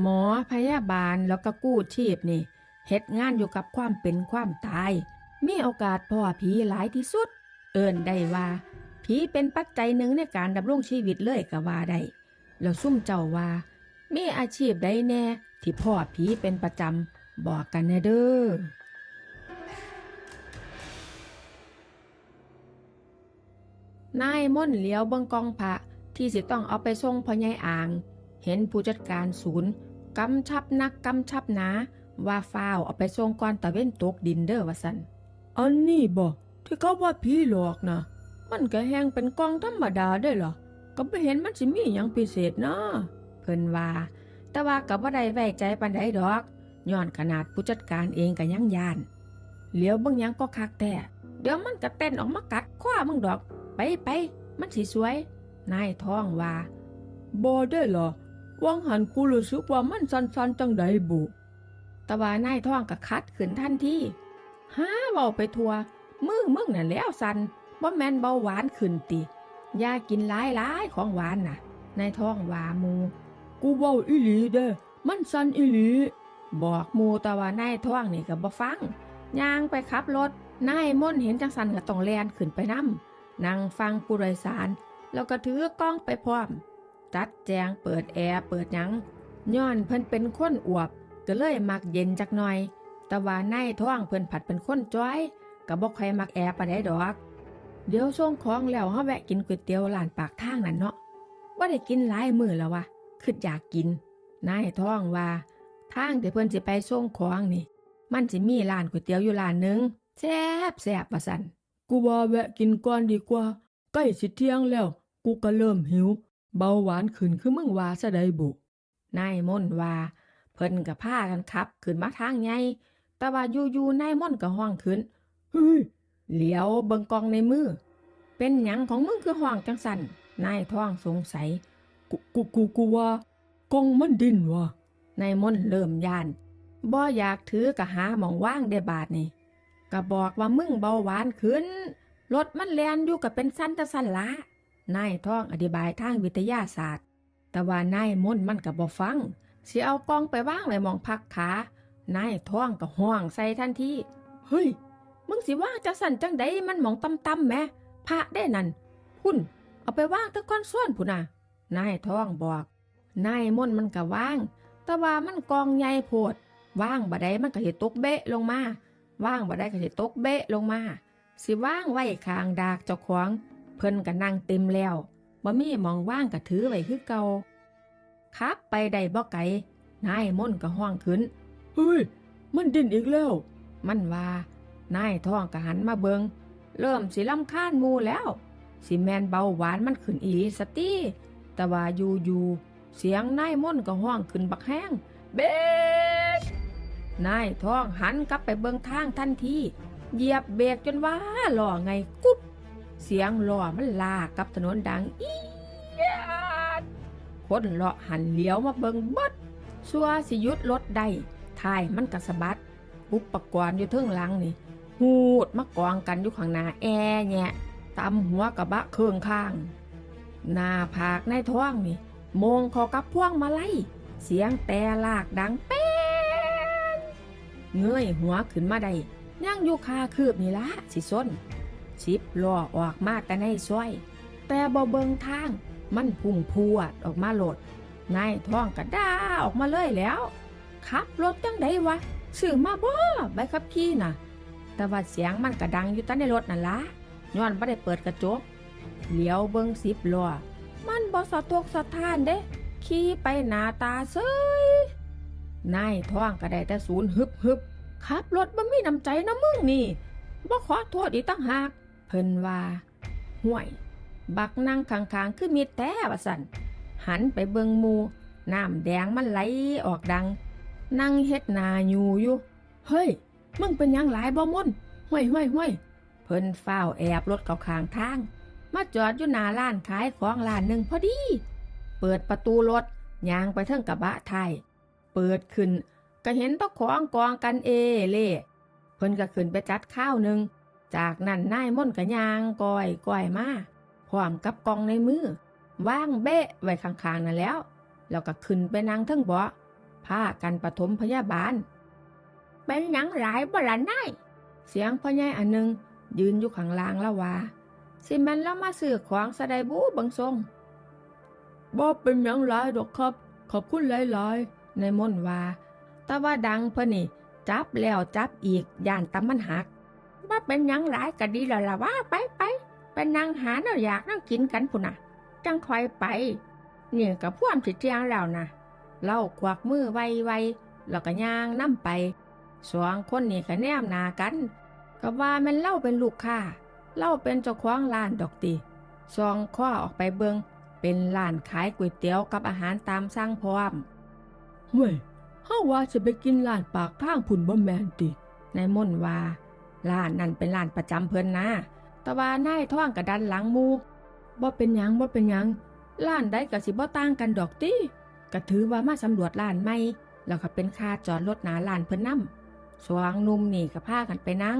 หมอพยาบาลแล้วก็กู้ชีพนี่เฮ็ดงานอยู่กับความเป็นความตาย มีโอกาสพ่อผีหลายที่สุด เอินได้ว่า ผีเป็นปัจจัยหนึ่งในการดำรงชีวิตเลยก็ว่าได้แล้วซุ่มเจ้าว่า มีอาชีพใดแน่ ที่พ่อผีเป็นประจำบอกกันแน่เด้อนายม่นเลี้ยวเบิงกองพระที่สิต้องเอาไปส่งพ่อใหญ่อ่าง เห็นผู้จัดการศูนย์ กำชับนักกำชับหนาว่าฟ้าวเอาไปส่งก่อนตะเว้นตกดินเด้อว่าสันอันนี้บ่ที่เขาว่าผีหลอกนะมันก็แห้งเป็นกองธรรมดาได้เหรอก็ไม่เห็นมันสิมีหยังพิเศษนะเพิ่นว่า แต่ว่าก็บ่ได้ไว้ใจปานใดดอกย้อนขนาดผู้จัดการเองก็ยังยานเหลียวเบิ่งหยังก็คักแต่เดี๋ยวมันก็เต้นออกมากัดคว้ามึงดอก ไปไปมันสิสวย นายท้องว่าบ่ได้เหรอ วังหันกูรู้สึกว่ามันสันๆจังไดบุต่ว่านายท้องก็คัดขึ้นทันทีหาเว้าไปทัวมือมึงน่ะแล้วสันบ่แมนเบาหวานขึ้นติยากินหลายหลายของหวานน่ะนายท้องวาหมู กูเว้าอีหลีเด้อมันสันอีหลี บอกหมูต่ว่านายท้องนี่ก็บ่ฟังย่างไปขับรถนายม่นเห็นจังสันก็ต้องแลนขึ้นไปนํนั่งฟังผู้โดยสาร แล้วก็ถือกล้องไปพร้อม จัดแจงเปิดแอร์เปิดหยังย้อนเพิ่นเป็นคนอวบก็เลยมักเย็นจักหน่อย แต่ว่านท้องเพิ่นผัดเป็นคนจ้อยก็บ่ค่อยมักแอร์ปานใดดอก เดี๋ยวส่งของแล้วเฮาแวะกินก๋วยเตี๋ยวร้านปากทางนั่นเนาะว่าได้กินหลายมื้อแล้ววะคิดอยากกินนายท้องว่าทางที่เพิ่นสิไปส่งของนี่ มันสิมีร้านก๋วยเตี๋ยวอยู่ร้านหนึงแซ่บแซ่บว่าซั่นกูว่าแวะกินก่อนดีกว่าใกล้สิเที่ยงแล้ว กูก็เริ่มหิว เบาหวานขึ้นคือมึงว่าซะได้บุนายม่นว่า เพิ่นก็พากันขับ ขึ้นมาทางใหญ่แต่ว่าอยู่ๆนายม่นก็ห้องขึ้นเฮ้ยเหลียวเบิงกองในมือ เป็นหยังของมึงคือห้องจังสันนายท้องสงสัย กูกูกูกูว่ากองมันดินวะนายม่นเริ่มยานบ่อยากถือกะหาหมองว่างได้บาทนี่ก็บอกว่ามึงเบาหวานขึ้นรถมันแลนอยู่กับเป็นสั้นแตะสั้นละ นายท่องอธิบายทางวิทยาศาสตร์ แต่ว่านายมุ่นมันก็บ่ฟังสิเอากองไปว่างไว้มองพักขานายท่องก็ห้องใส่ทันทีเฮ้ย มึงสิว่างจะสั่นจังใดมันมองต่ำๆแหมพระได้นั่นหุ่นเอาไปว่างทั้งคอนส่วนพุ่นน่ะนายท่องบอกนายมุ่นมันก็ว่าง แต่ว่ามันกองใหญ่โพดว่างบ่ได้มันก็สิตกเบะลงมาว่างบ่ได้ก็สิตกเบะลงมาสิว่างไว้ข้างดากเจ้าของ เพิ่นก็นั่งเต็มแล้วบ่มีหมองว่างก็ถือไว้คือเก่าขับไปได้บ่ไกลนายม่นก็ห้องขึ้น เฮ้ย มันดิ้นอีกแล้ว มันว่านายท้องก็หันมาเบิง เริ่มสิลำคาญหมูแล้ว สิแมนเบาหวานมันขึ้นอีหลีสติแต่ว่าอยู่อยู่ๆเสียงนายม่นก็ห้องขึ้นบักแห้ง เบรกนายท้องหันกลับไปเบิงทางทันทีเหยียบเบรกจนว่าล้อไงกุ๊บ เสียงล้อมันลากกับถนนดังอียาดคนเลาะหันเหลียวมาเบิงเบดสัวสิยุดรถได้ท้ายมันกระสบัด อุปกรณ์อยู่เทิงหลังนี่ หูดมากองกันอยู่ข้างหน้าแอแงะตำหัวกระบะเครื่องข้าง หน้าผากในท้องนี่มงขอกับพ่วงมาไล่ เสียงแต่ลากดังเป๊นเงยหัวขึ้นมาได้ย่งอยู่คาคืบนี่ละสิส้น สิบล้อออกมาแต่ในซอย แต่บ่เบิงทาง มันพุ่งพวดออกมาโหลดนายท้องกระด้าออกมาเลยแล้วขับรถจังไดวะซื้อมาบ่ใบขับขี่น่ะ แต่ว่าเสียงมันกระดังอยู่แต่ในรถนั่นละย้อนบ่ได้เปิดกระจกเหลียวเบิงสิบล้อมันบ่สะทกสะท้านเด้ ขี่ไปหนาตาเซยนายท้องก็ได้แต่ศูนย์ฮึบฮึบขับรถบ่มีน้ำใจนะมึงนี่บ่ขอโทษอีกตั้งหาก เพิ่นว่าห่วย บักนั่งข้างๆคือมีแต่ว่าสันหันไปเบิงมูน้ำแดงมันไหลออกดัง นั่งเฮ็ดนาอยู่อยู่ เฮ้ย มึงเป็นยังหลายบ่มุนห้วยห้วยห้วยเพิ่นเฝ้าแอบรถเขาข้างทาง มาจอดอยู่หน้าร้านขายของร้านหนึ่งพอดี เปิดประตูรถยางไปเทิงกระบะไทย เปิดขึ้น ก็เห็นตะของกองกันเอเล่เพิ่นก็ขึ้นไปจัดข้าวหนึ่ง จากนั้นนายม่นต์ก็ยางก้อยก้อยมาพร้อมกับกองในมือว่างเบะไว้ข้างๆนั่นแล้ว แล้วก็ขึ้นไปนั่งเทั้งเบาะพากันปฐมพยาบาล เป็นหยังหลายบ่ละนายเสียงพ่อใหญ่อันหนึ่งยืนอยู่ข้างล่างล้วว่าสิมันแล้วมาซื้อของสะไดบูบังทรงบ่เป็นหยังหลายดอกครับ ขอบคุณหลายๆในมนว่าแต่ว่าดังเพิ่นนี่จับแล้วจับอีกย่านตำมันหัก ว่าเป็นหยังหลายก็ดีแล้วล่ะว่าไปไปไปนั่งหาแนวอยากนั่งกินกันพุ่นน่ะ จังคอยไป เนี่ยกับพ่วมสิเจียงแล้วนะเล่าควักมือไวไวๆแล้วก็ย่างน้ำไปสองคนนี่ก็แนมหนากัน ก็ว่าแมันเล่าเป็นลูกค้าเล่าเป็นเจ้าของร้านดอกติซองข้อออกไปเบิงเป็นร้านขายก๋วยเตี๋ยวกับอาหารตามสั่งพร้อมเฮ้ยเฮาว่าจะไปกินร้านปากทางพุ่นบ่แม่นตินายมนต์ว่า ร้านนั่นเป็นร้านประจำเพิ่นนะ แต่ว่านายท่องกระดันหลังมูบ่เป็นยังบ่เป็นยังร้านใดก็สิบ่ต่างกันดอกติก็ถือว่ามาสำรวจร้านใหม่แล้วก็เป็นค่าจอดรถหน้าร้านเพิ่นนำสวางนุ่มนี่ก็พากันไปนั่ง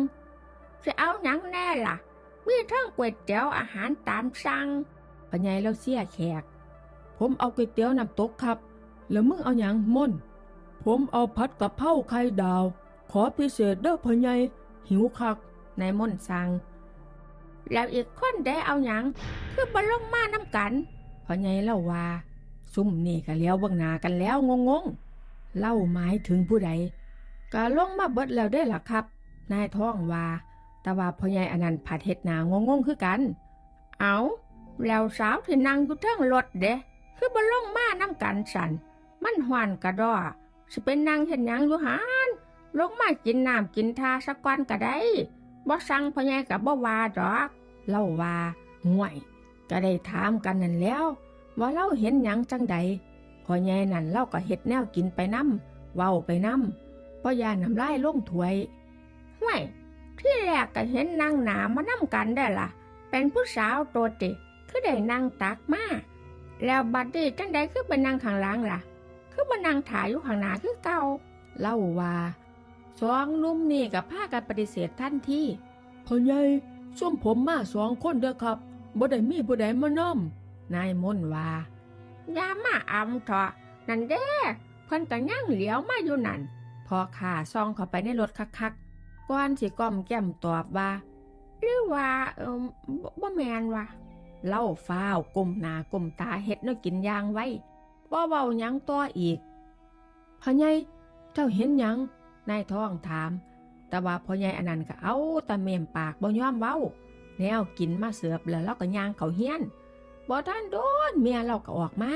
จะเอาหยังแน่ล่ะ มีทั้งก๋วยเตี๋ยวอาหารตามสั่งปัญญายเราเสียแขก ผมเอาก๋วยเตี๋ยวน้ำตกครับ แล้วมึงเอาหยังม่นผมเอาผัดกะเพราไข่ดาว ขอพิเศษเด้อพ่อใหญ่ หิวคักนายม่นสั่งแล้วอีกคนได้เอาหยังคือบ่ลงมาน้ำกันพ่อใหญ่เล่าว่า ซุ่มนี่ก็เลี้ยวเบิ่งหนากันแล้วงงงๆเล่าหมายถึงผู้ใดก็ลงมาเบิดแล้วได้ล่ะครับ นายท้องว่า แต่ว่าพ่อใหญ่อันนั้นผัดเฮ็ดหนางงงคือกัน เอาแล้วสาวที่นั่งอยู่เทิงรถเด้คือบ่ลงมาน้ำกันสันมันหวานกระดอสิเป็นนางเห็นหยังอยู่หาน ลงมากินน้ำกินทาสักวันก็ได้บ่สั่งพ่อใหญ่กับบ่ว่าดอก เล่าว่าห่วย ก็ได้ถามกันนั่นแล้ว ว่าเราเห็นหยังจังใดพ่อใหญ่นั่นเล่าก็เฮ็ดแนวกินไปน้ำเว้าไปน้ำพ่อยาน้ำลายลงถวยห่วย ที่แรกก็เห็นนางหนามานั่กันได้ล่ะ เป็นผู้สาวตัวติคือได้นางตักมาแล้วบัดนี้จังใดคือเป็นนางข้างหลังล่ะ คือมันนางถ่ายอยู่ข้างหน้าคือเก่าเล่าว่า สองหนุ่มนี่กับพากันปฏิเสธทันทีพ่อใหญ่ส้มผมมาสองคนเด้อครับบ่ได้มีผู้ใดมานำนายมนต์ว่าอย่ามาอำเถอะนั่นเด้เพิ่นก็ย่างเหลียวมาอยู่นั่นพอข่าซองเข้าไปในรถคักๆก่อนสิก้อมแก้มตอบว่าหรือว่าเออบ่บ่แมนว่าเล่าฟ้าวกลมหน้ากลมตาเฮ็ดแนวกินอย่างไว้บ่เว้าหยังต่ออีกพ่อใหญ่เจ้าเห็นหยัง นายท้องถาม แต่ว่าพ่อใหญ่อันนั้นก็เอาแต่เมมปากบ่ยอมเว้า แนวกินมาเสิร์ฟแล้วเราก็ย่างเขาเฮี้ยนบ่ทันโดนเมียเราก็ออกมา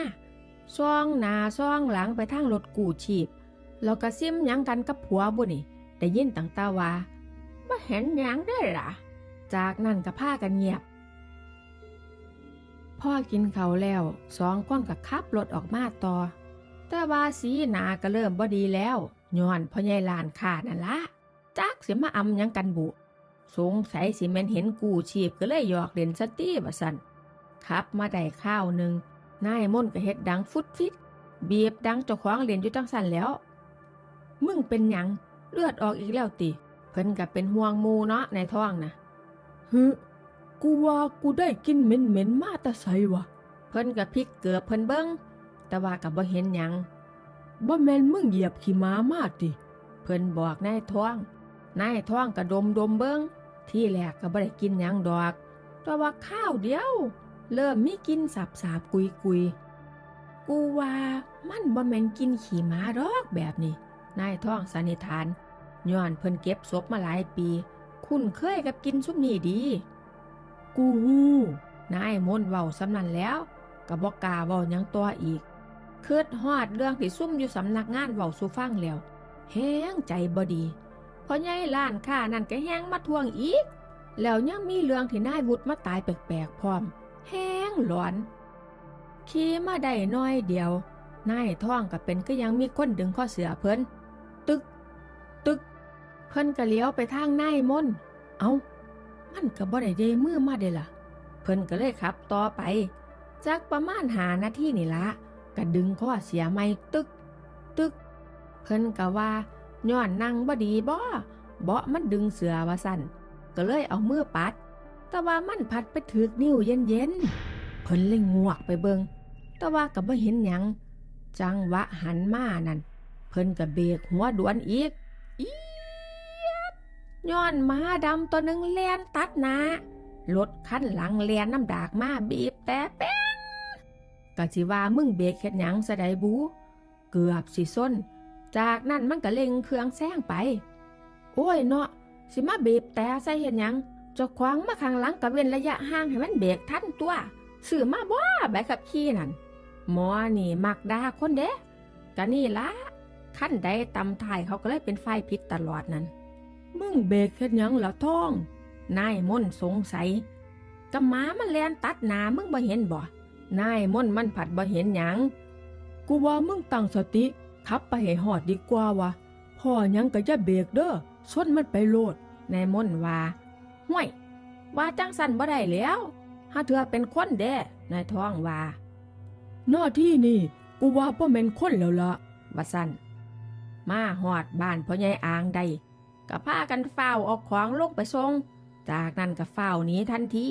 ซ่องหนาซ่องหลังไปทางรถกู้ชีพแล้วก็ซิมยังกันกับผัวบุนี่ได้ยินตั้งตาว่าบ่เห็นยังได้ล่ะ จากนั้นก็พากันเงียบพ่อกินเขาแล้วสองคนก็ขับรถออกมาต่อ แต่ว่าสีหนาก็เริ่มบ่ดีแล้ว ย้อนพ่อใหญ่ลานขานั่นละจักเสิมาอำหยังกันบุ สงสัยสิแม่นเห็นกู้ชีพก็เลยหยอกเล่นสตีว่าสันขับมาได้ข้าวหนึ่งนายม่นก็เฮ็ดดังฟุดฟิตเบียบดังเจ้าของเล่นอยู่จังสันแล้ว มึงเป็นหยังเลือดออกอีกแล้วติ เพิ่นก็เป็นห่วงมูเนาะในท้องนะฮึกูว่ากูได้กินเหม็นเหม็นมาแต่ไสวะเพิ่นก็พลิกเกลือเพิ่นเบิงแต่ว่าก็บ่เห็นหยัง บ่แม่นมึงเหยียบขี้ม้ามาติเพิ่นบอกนายท้องนายท้องก็ดมดมเบิงที่แรกก็บ่ได้กินยังดอกแต่ว่าข้าวเดียว เริ่มมีกินสาบสาบกุยกุยกูว่ามันบ่แม่นกินขี้หมาดอกแบบนี้นายท้องสันนิษฐานย้อนเพิ่นเก็บศพมาหลายปี คุ้นเคยกับกินซุปนี้ดี กูฮู้นายมนเว้าสำนันแล้วก็บอกกาเว้ายังตัวอีก คิดฮอดเรื่องที่ซุ่มอยู่สำนักงานเว้าสูฟังแล้วแห้งใจบ่ดีเพราะยายล้านค้านั่นก็แห้งมาทวงอีก แล้วยังมีเรื่องที่นายวุฒิมาตายแปลกๆพร้อม แห้งหลอน ขี่มาได้น้อยเดียวนายท้องก็เป็นก็ยังมีคนดึงข้อเสือเพิ่นตึก ตึก เพิ่นก็เลี้ยวไปทางนายมนต์เอามันก็บ่ได้เดมือมาเด้ล่ะ เพิ่นก็เลยขับต่อไปจากประมาณหานาทีนี่ละ ก็ดึงข้อเสียไม่ตึก ตึก เพิ่นก็ว่าย้อนนั่งบ่ดีบ่บาะมันดึงเสือว่าสั่นก็เลยเอามือปัด แต่ว่ามันพัดไปถึกนิ้วเย็นๆเพิ่นเลยงวกไปเบิงแต่ว่าก็บ่เห็นหยังจังวะหันมานั่นเพิ่นก็เบรกหัวด่วนอีกอีย้อนหมาดำตัวหนึ่งแลนตัดหนารถคันหลังแลนน้ำดากมาบีบแต่แป้ ก็สิว่ามึงเบรกเฮ็ดหยังซะไดบู เกือบสิส้น จากนั้นมันก็เล็งเครื่องแซงไป โอ้ยเนาะสิมาเบีบแต่ใส่เฮ็ดหยังจะขวางมาข้างหลังกับเว้นระยะห่างให้มันเบรกทันตัวซื้อมาบ่ใบขับขี่นั่นหมอนี่มักด่าคนเด้ก็นี่ละขั้นใดตำถ่ายเขาก็เลยเป็นไฟพิษตลอดนั่นมึงเบรกเฮ็ดหยังล่ะท้อง นายมนสงสัยกะหมามันแลนตัดหนามึงบ่เห็นบ่ นายมนต์มันผัดบ่เห็นหยัง กูว่ามึงตั้งสติขับไปให้หอดดีกว่าวะพ่อหยังก็จะเบรกเด้อชนมันไปโลดนายมนต์ว่าห่วยว่าจังสันบ่ได้แล้วหาเธอเป็นคนเด้นายท้องว่าหน้าที่นี่กูว่าพ่อแม่นคนแล้วละว่าสันมาหอดบ้านพ่อใหญ่อางได้ก็พากันเฝ้าวเออกของลงไปส่งจากนั้นก็เฝ้าวหนีทันที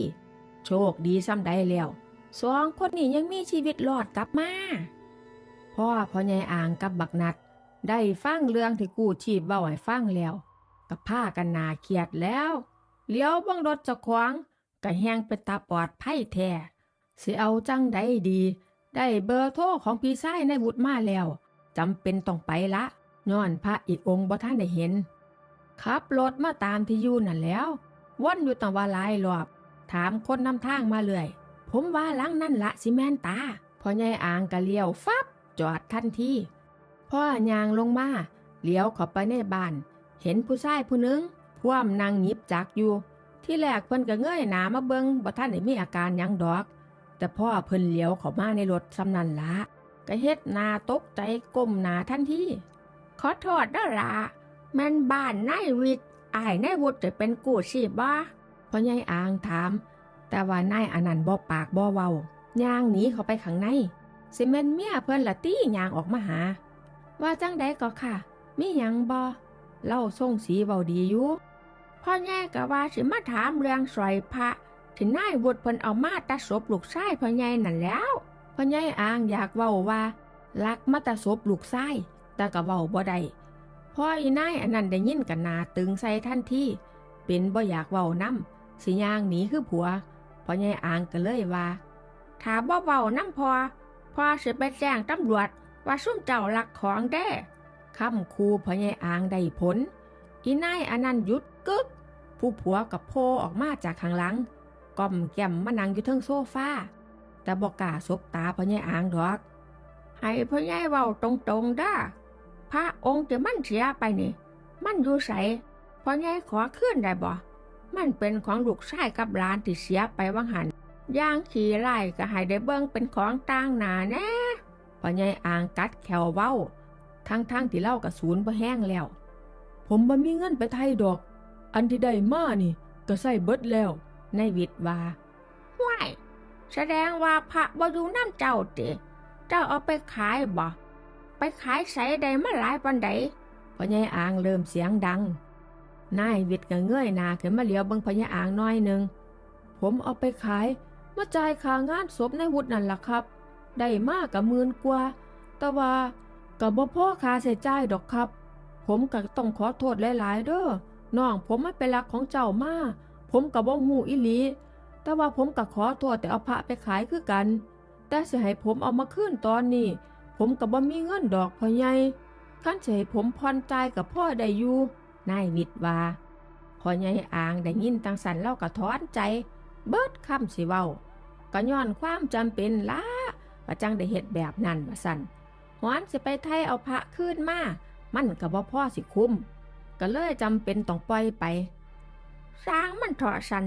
โชคดีซ้ำใดแล้ว สองคนนี้ยังมีชีวิตรอดกลับมา พ่อพ่อใหญ่อ่างกับบักนัด ได้ฟังเรื่องที่กู้ชีพเบ้าให้ฟังแล้วก็พากันนาเครียดแล้วเลี้ยวบังรถจ้าของก็แหงเป็นตาปอดภัยแท้สิเอาจังใดดี ได้เบอร์โทรของพี่ชายในบุตรมาแล้วจำเป็นต้องไปละย้อนพระอีกองค์บ่ท่านได้เห็นขับรถมาตามที่ยู่นั่นแล้ววนอยู่ตังว่าหลายรอบ ถามคนนำทางมาเลย ผมว่าลังนั่นละสิแม่นตาพ่อใหญ่อ่างก็เลี้ยวฟับจอดทันทีพ่อยางลงมาเลี้ยวเข้าไปในบ้าน เห็นผู้ชายผู้หนึงพ่วมนางยิบจักอยู่ ที่แรกเพิ่นก็เงยหนามาเบิงบ่ท่านได้มีอาการยังดอก แต่พ่อเพิ่นเลี้ยวเข้ามาในรถสำนันละก็เฮ็ดนาตกใจก้มหน้าทันทีขอโทษด้ละแม่นบ้านนายวิทย์อายนายวุฒิจะเป็นกู้ชีบ่พ่อใหญ่อ่างถาม แต่ว่านายอนันต์บ่ปากบ่เว้าย่างหนีเขาไปข้างในสิแม่นเมียเพิ่อนละตี้ย่างออกมาหา ว่าจังใดก็ค่ะมีหยังบ่เล่าส่งสีเว้าดีอยู่พ่อแง่ก็ว่าสิมาถามเรื่องสอยพระที่นายวุฒิเพิ่นเอามาตัดศพลูกชายพ่อใหญ่นั่นแล้วพ่อใหญ่อ่างอยากเว้าว่าลักมาตัดศพลูกชายแต่ก็เว้าบ่ได้พ่ออีนายอันนั้นได้ยินกันนาตึงใส่ทันที่เป็นบ่อยากเว้านํสิย่างหนีคือผัว อใหญ่อ่างก็เลยว่าถ้าบ่เว้าน้ำพอพอสิไปแจ้งตำรวจว่าซุ่มเจ้าหลักของแด้คำคูพ่อใหญ่อ่างได้ผล อีนายอันนั้นหยุดกึก ผู้ผัวกับโพออกมาจากข้างหลังก้มแก้มมานั่งอยู่เทิงโซฟาแต่บอกกาสบตาพ่อใหญ่อ่างดอก ให้พ่อใหญ่เว้าตรงๆด้าพระองค์ที่มันเสียไปนี่ มั่นอยู่ใสพ่อใหญ่ขอขึ้นได้บ่ มันเป็นของลูกชายกับหลานที่เสียไปวังหันย่างขี่ไล่ก็ให้ได้เบิ่งเป็นของต่างหนาแน่พ่อใหญ่อ่างกัดแขวเว้า ทั้งๆที่เล่ากระสูนบ่แห้งแล้ว ผมบ่มีเงินไปไทยดอก อันที่ได้มานี่ก็ใส่เบิดแล้ว ในวิทย์ว่าห้วยแสดงว่าพระบ่อยู่น้ำเจ้าเตเจ้าเอาไปขายบ่ไปขายใส่ได้มาหลายปันใดพ่อใหญ่อ่างเริ่มเสียงดัง นายวิทย์ก็เงยหน้าขึ้นมาเหลียวบิ่งพญ่อ่างน้อยหนึ่งผมเอาไปขายมาจ่ายค่างานศพในวุฒินั่นล่ะครับ ได้มากกับมื่นกว่า แต่ว่ากับบ่พ่อค่าใช้จ่ายดอกครับ ผมก็ต้องขอโทษหลาย ๆ เด้อน้องผมไม่เป็นรักของเจ้ามาผมกับบ่ฮู้อีหลี แต่ว่าผมก็ขอโทษแต่เอาพระไปขายคือกัน แต่สิให้ผมเอามาคืนตอนนี้ ผมก็บ่มีเงินดอกพ่อใหญ่คันสิให้ผมผ่อนจ่ายกับพ่อได้อยู่ นายวิทย์ว่าพอใหญ่อ่างได้ยินตังสันเล่าก็ถอนใจ เบิดคำสิเว้าก็ย้อนความจำเป็นละว่าจังได้เฮ็ดแบบนั้นว่าสันหวนสิไปไทยเอาพระคืนมา มันก็บ่พ่อสิคุ้ม ก็เลยจำเป็นต้องปล่อยไป สร้างมันเถอะสัน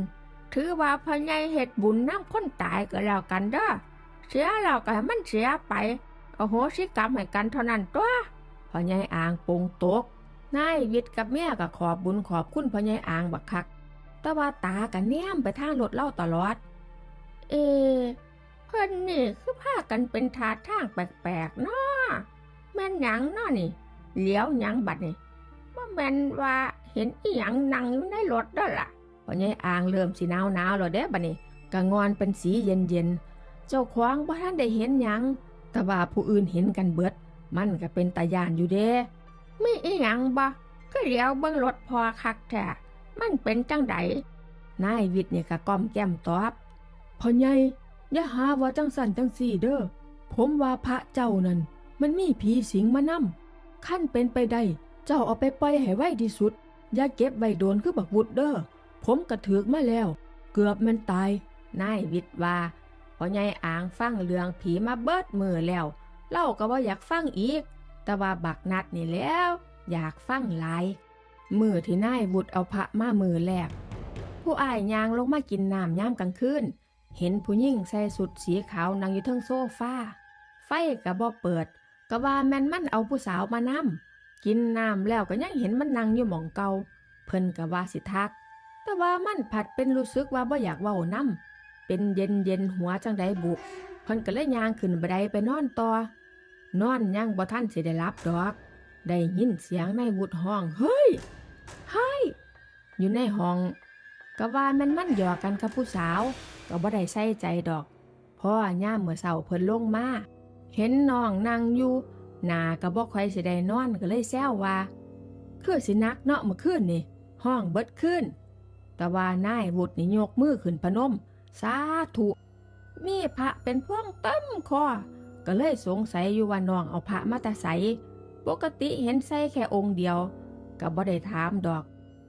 ถือว่าพอใหญ่เฮ็ดบุญน้ำคนตายก็แล้วกันเด้อ เสียแล้วก็ให้มันเสียไปโอ้โหสิกรรมให้กันเท่านั้นตัวพอใหญ่อ่างปงตก นายวิทย์กับแม่ก็ขอบบุญขอบคุณพ่อใหญ่อ่างบักคัก แต่ว่าตากันแนมไปทางรถเล่าตลอด เอ เพิ่นนี่คือพากันเป็นทาทางแปลกๆเนาะแม่นหยังเนาะนี่เลี้ยวหยังบัดนี่บ่แม่นว่าเห็นอีหยังนั่งอยู่ในรถด้อล่ะพ่อใหญ่อ่างเริ่มสิหนาวหนาวๆแล้วเด้บัดนี้ก็งอนเป็นสีเย็นๆเจ้าของบ่ทันได้เห็นหยังแต่ว่าผู้อื่นเห็นกันเบิด มันก็เป็นตาย่านอยู่เด้ ม่อีหยังบ่ก็เดี๋ยวเบิ่งรถพอคักแท้มันเป็นจังไดนายวิทย์เนี่ยก็ก้อมแก้มตอบพ่อใหญ่อย่าหาว่าจังสันจังสี่เด้อผมว่าพระเจ้านั่น มันมีผีสิงมานำขั้นเป็นไปได้ เจ้าเอาไปปล่อยให้ไว้ที่สุด อย่าเก็บไว้โดนคือบักวุดเด้อผมกระถือกมาแล้ว เกือบมันตายนายวิทย์ว่าพอใหญ่อ่างฟังเรื่องผีมาเบิดมือแล้ว เล่าก็ว่าอยากฟังอีก แต่ว่าบักนัดนี่แล้ว อยากฟังหลายมือที่นายบุตรเอาพระมามือแรกผู้อ้ายยางลงมากินน้ำย่ามกลางคืนเห็นผู้หญิงใส่สุดสีขาวนั่งอยู่เทิงโซฟาไฟกระบ่เปิดก็ว่าแมนมันเอาผู้สาวมานำกินน้ำแล้วก็ยังเห็นมันนั่งอยู่หม่องเก่าเพิ่นก็ว่าสิทัก แต่ว่ามันผัดเป็นรู้สึกว่าบ่อยากเว้านำเป็นเย็นเย็นหัวจังไดบุกเพิ่นก็เลยยางขึ้นบันไดไปนอนต่อ นอนยังบ่ทันสิได้รับดอก ได้ยินเสียงนายวุฒิห้อง เฮ้ยเฮ้ยอยู่ในห้อง ก็ว่ามันมันหยอกกันกับผู้สาว ก็บ่ได้ใส่ใจดอกเพราะว่าย่ามเมื่อเช้าเพิ่นลงมา เห็นน้องนั่งอยู่หน้าก็บ่ค่อยสิได้นอนก็เลยแซวว่าคือสินักเนาะเมื่อคืนนี่ ห้องเบิดขึ้น แต่ว่านายวุฒินี่ยกมือขึ้นพนม สาธุ มีพระเป็นพ่วงเต็มคอ ก็เลยสงสัยอยู่ว่าน้องเอาพระมาแต่ใสปกติเห็นใส่แค่องค์เดียวก็บ่ได้ถามดอก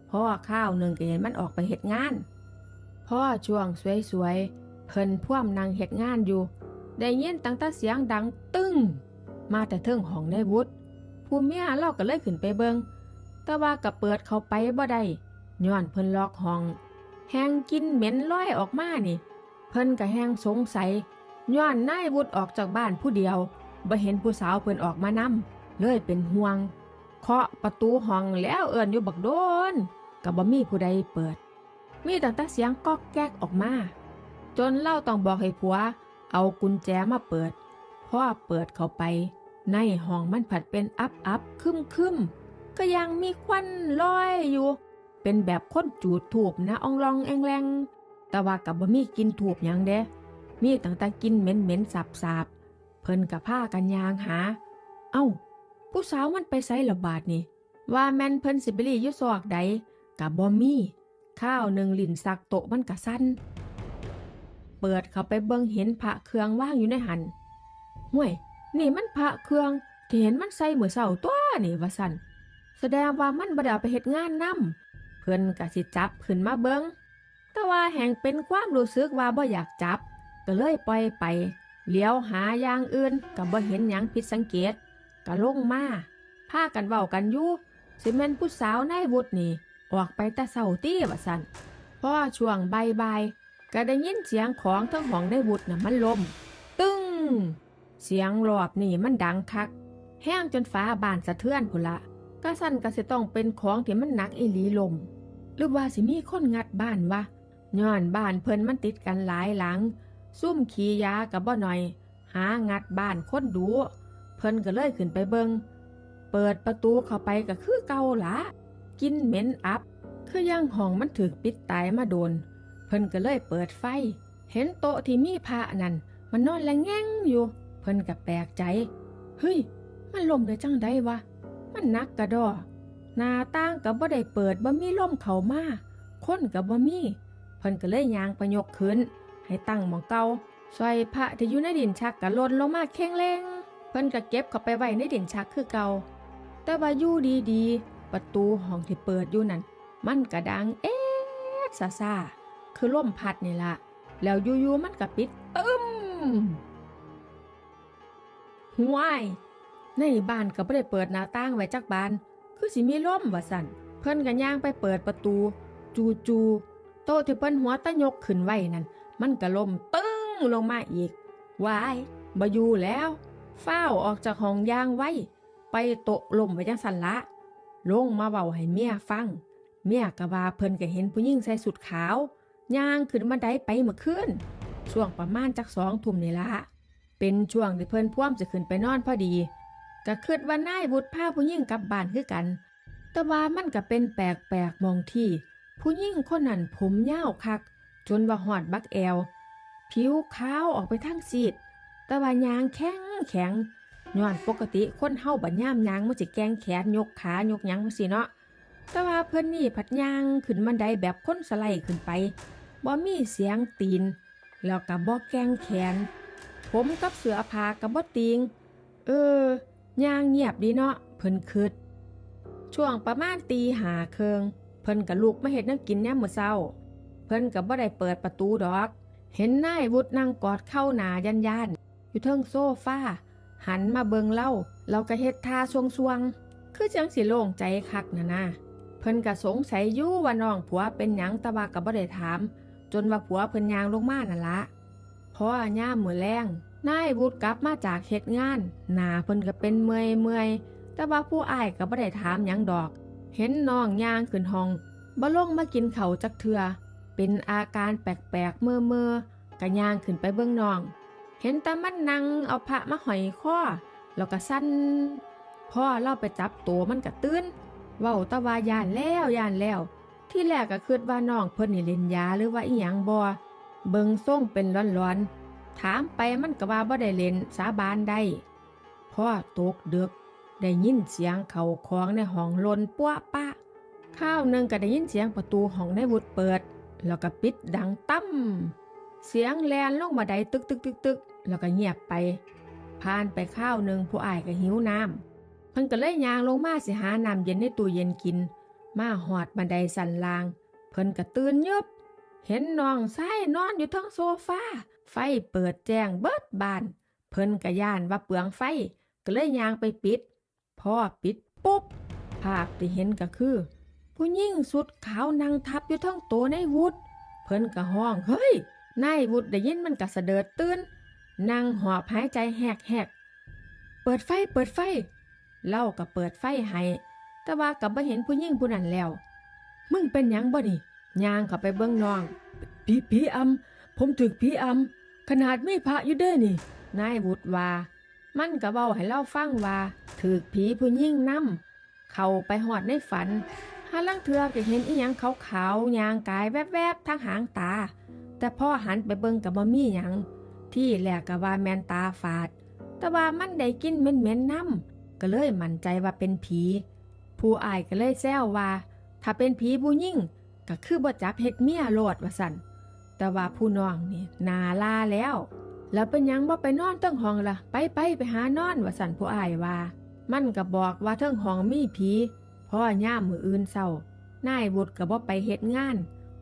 เพราะว่าข้าวหนึ่งก็เห็นมันออกไปเฮ็ดงานพ่อช่วงสวยๆเพิ่นพ่วมนางเฮ็ดงานอยู่ ได้ยินตั้งแต่เสียงดังตึ้ง มาแต่เทิงห้องในวุฒผู้เมียเราก็เลยขึ้นไปเบิงแต่ว่าก็เปิดเข้าไปบ่ได้ย้อนเพิ่นล็อกห้อง แหงกินเหม็นลอยออกมานี่ เพิ่นก็แหงสงสัย ย้อนนายวุฒออกจากบ้านผู้เดียวบ่เห็นผู้สาวเพิ่นออกมานำเลยเป็นห่วง เคาะประตูห้องแล้วเอิ้นอยู่บักโดนก็บ่มีผู้ใดเปิด มีตั้งแต่เสียงก๊อกแก๊กออกมา จนเล่าต้องบอกให้ผัว เอากุญแจมาเปิดพ่อเปิดเข้าไป ในห้องมันผัดเป็นอับอับคึมคึมก็ยังมีควันลอยอยู่ เป็นแบบคนจูดถูบนะองลองแองแรงแต่ว่ากับบ่มีกินถูบยังเด้ มีตั้งแต่กินเหม็นเหม็นสับสาบๆเพิ่นกับผ้ากันยางหา เอ้า ผู้สาวมันไปไสระบาดนี่ ว่าแม่นเพิ่นสิไปรีอยู่ซอกใดกับบ่มีข้าวหนึ่งหลินสักโตมันกะสั้น เปิดเข้าไปเบิ่งเห็นพระเครื่องว่างอยู่ในหันห่วย นี่มันพระเครื่องที่เห็นมันใส่เหมือเสาตัวนี่ว่าสันแสดงว่ามันบดาไปเฮ็ดงานนำเพิ่นกะสิจับขึ้นมาเบิงแต่ว่าแห่งเป็นความรู้สึกว่าบ่อยากจับ ก็เลยปล่อยไปเลี้ยวหาอย่างอื่นก็บ่เห็นหยังผิดสังเกตก็ลงมาพากันเว้ากันอยู่สิแม่นผู้สาวนายวุฒินี่ ออกไปแต่เช้าตี้ว่าซั่นพ่อช่วงใบ่ายๆก็ได้ยินเสียงของทั้งห้องได้วุฒิน่ะมันลมตึ้งเสียงรอบนี่มันดังคัก แห้งจนฟ้าบานสะเทือนพุ่นละก็สั่นก็สิต้องเป็นของที่มันหนักอีหลีลมหรือว่าสิมีคนงัดบ้านวะย้อนบ้านเพิ่นมันติดกันหลายหลัง ซุ่มขี่ยากับบ่หน่อย หางัดบ้านค้นดู เพิ่นก็เลยขึ้นไปเบิง เปิดประตูเข้าไปก็คือเก่าละกินเหม็นอับ คือยังห้องมันถึกปิดตายมาโดน เพิ่นก็เลยเปิดไฟ เห็นโต๊ะที่มีพระนั่น มันนอนละแง่งอยู่ เพิ่นก็แปลกใจ เฮ้ย มันลมได้จังได้วะ มันนักกระดอหน้าต่างกับบ่ได้เปิดบ่มีลมเข้ามาคนกับบ่มี เพิ่นก็เลยยางประยกขึ้น ให้ตั้งหมองเก่าซอยพระที่อยู่ในดินชักก็หล่นลงมาแข็งแรงเพิ่นก็เก็บเข้าไปไว้ในดินชักคือเก่าแต่ว่าอยู่ดีๆ ประตูห้องที่เปิดอยู่นั่นมันก็ดังเอ๊ะซาซาคือลมพัดนี่ละแล้วอยู่ๆมันก็ปิดตึ้มห่วยในบ้านก็บ่ได้เปิดหน้าต่างไว้จักบาน คือสิมีลมว่าสั่นเพิ่นก็ย่างไปเปิดประตู จูจูโต๊ะที่เพิ่นหัวตะยกขึ้นไว้นั่น มันก็ล่มตึ้งลงมาอีก วายบ่อยู่แล้วฟ้าออกจากห้องยางไว้ ไปโต๊ะลมไว้จังสันละ ลงมาเว้าให้เมียฟัง เมียก็ว่าเพิ่นก็เห็นผู้หญิงใส่สุดขาวย่างขึ้นบันได้ไปเมื่อคืนช่วงประมาณจักสองทุ่มนี่ละเป็นช่วงที่เพิ่นพ่วมจะขึ้นไปนอนพอดีก็คิดว่านายวุฒิพาผู้หญิงกลับบ้านคือกัน แต่ว่ามันก็เป็นแปลกๆมองที่ ผู้หญิงคนนั้นผมยาวคัก จนว่าหอดบักแอว ผิวขาวออกไปทั้งซีด แต่ว่ายางแข็งแข็งย้อนปกติคนเฮาบัดย่ามยางมันสิแกงแขนยกขายกยังจังซี่เนาะแต่ว่าเพิ่นนี่ผัดยางขึ้นบันไดแบบคนสไลด์ขึ้นไปบ่มีเสียงตีน แล้วก็บ่แกงแขน ผมกับเสือผากับบ่ติง เออย่างเงียบดีเนาะเพิ่นคิดช่วงประมาณตีหาเคิงเพิ่นกับลูกมาเฮ็ดนังกินแหนมมื้อเช้า เพิ่นกับบ่ได้เปิดประตูดอก เห็นนายวุฒนั่งกอดเข้าหนายันยานอยู่เทิงโซฟาหันมาเบิงเล่าเราก็เฮ็ดท่าสวงๆคือจังสิโล่งใจคักนะนะเพิ่นก็สงสัยยู่ว่าน้องผัวเป็นหยังต่ว่าก็บ่ได้ถาม จนว่าผัวเพิ่นยางลงมานั่นละเพราะว่าย่ามือแรงนายวุฒกลับมาจากเฮ็ดงานหนาเพิ่นก็เป็นเมยเมยแต่ว่าผู้อ้ายก็บ่ได้ถามหยังดอก เห็นน้องย่างขึ้นห้องบ่ลงมากินเขาจักเทือ เป็นอาการแปลกๆเมื่อเมื่อๆกะยางขึ้นไปเบื้องนอง เห็นต่มันนั่งเอาพระมาหอยข้อแล้วก็สั้นพ่อเล่าไปจับตัวมันก็ตื่นเว้าตะวายานแล้วยานแล้ว ที่แรกก็คิดว่าน้องเพิ่นนี่เล่นยาหรือว่าอีหยังบ่เบิงส่งเป็นร้อนๆ ถามไปมันก็ว่าบ่ได้เล่นสาบานได้พ่อตกเดึกได้ยินเสียงเข่าของในห้องลนปั้วปะข้าวหนึ่งก็ได้ยินเสียงประตูห้องในวุฒเปิด แล้วก็ปิดดังตั้มเสียงแลนลงมาไดตึกตึกตึกตึกแล้วก็เงียบไป ผ่านไปข้าวหนึ่งผู้อายก็หิวน้ำเพิ่นก็เลยยางลงมาสิหาน้ำเย็นในตู้เย็นกิน มาหอดบันไดสันลาง เพิ่นก็ตื่นยึบเห็นน้องชายนอนอยู่ทั้งโซฟาไฟเปิดแจ้งเบิดบาน เพิ่นก็ย่านว่าเปลืองไฟ ก็เลยยางไปปิด พ่อปิดปุ๊บ ภาพที่เห็นก็คือ ผู้หญิงสุดขาวนั่งทับอยู่ทั้งโตในวุฒเพิ่นก็ห้อง เฮ้ยนายวุฒได้ยินมันก็สะเดิดตื่นนั่งหอบหายใจแหกแหกเปิดไฟเปิดไฟ เล่าก็เปิดไฟให้แต่ว่ากับบ่เห็นผู้หญิงผู้นั้นแล้ว มึงเป็นยังบ่นี่ย่างเข้าไปเบิ่งนองผีผีอำผมถึกผีอำขนาดไม่พระอยู่เด้นี่ นายวุฒว่ามันก็เว้าให้เล่าฟังว่า ถึกผีผู้หญิงนำเข้าไปหอดในฝัน หาลังเทือกเห็นอีหยังขาวๆยางกายแวบๆทางหางตา แต่พ่อหันไปเบิ่งกับบ่มีหยัง ที่แรกก็ว่าแมนตาฝาด แต่ว่ามันได้กินเหม็นๆน้ำก็เลยมั่นใจว่าเป็นผี ผู้อายก็เลยแซวว่า ถ้าเป็นผีผู้ยิ่งก็คือบ่จับเฮ็ดเมียโลดว่าสั่นแต่ว่าผู้น้องนี่นาลาแล้ว แล้วเป็นหยังบ่ไปนอนเตั้งห้องล่ะ ไปไปไปหานอนว่าสั่นผู้อายว่า มันก็บอกว่าเทิงห้องมีผี เพราะว่าย่ามมืออื่นเศร้านายบุตรก็บ่ไปเฮ็ดงาน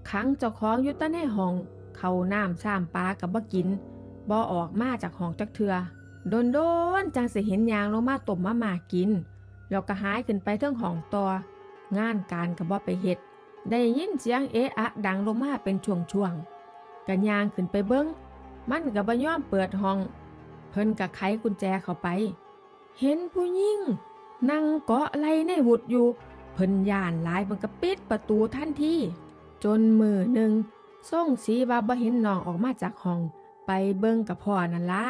ขังเจ้าของอยู่แต่ในห้อง เขาน้ำซ้ำปลากับบ่กินบ่ออกมาจากห้องจักเทือโดนโดนๆจังสิเห็นยางลงมาต้มมาม่ากิน แล้วก็หายขึ้นไปเทิงห้องต่องานการกับบ่ไปเฮ็ด ได้ยินเสียงเอะอะดังลงมาเป็นช่วงๆกันยางขึ้นไปเบิ้งมันก็บ่ยอมเปิดห้อง เพิ่นก็ไขกุญแจเข้าไป เห็นผู้หญิง นั่งเกาะไหลในวุดอยู่ เพิ่นย่านหลายมันก็ปิดประตูทันทีจนมือหนึ่งส่งสีว่าบ่เห็นน้องออกมาจากห้อง ไปเบิ่งกับพ่อนั่นละ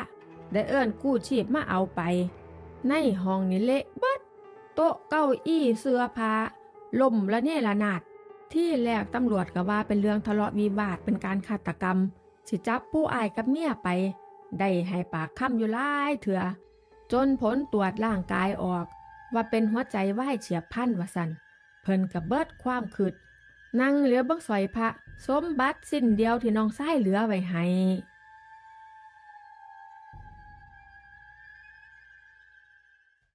ได้เอิ้นกู้ชีพมาเอาไป ในห้องนี่เละเบิดโต๊ะเก้าอี้เสื้อผ้าล่มละเนระนาด ที่แรกตำรวจก็ว่าเป็นเรื่องทะเลาะวิวาทเป็นการฆาตกรรม สิจับผู้อายกับเมียไป ได้ให้ปากคำอยู่หลายเถื่อจนผลตรวจร่างกายออก ว่าเป็นหัวใจไหวเฉียบพันวสันเพิ่นกับเบิดความคืดนั่งเหลือเบังสอยพระสมบัติสิ้นเดียวที่น้องไส้เหลือไว้ให้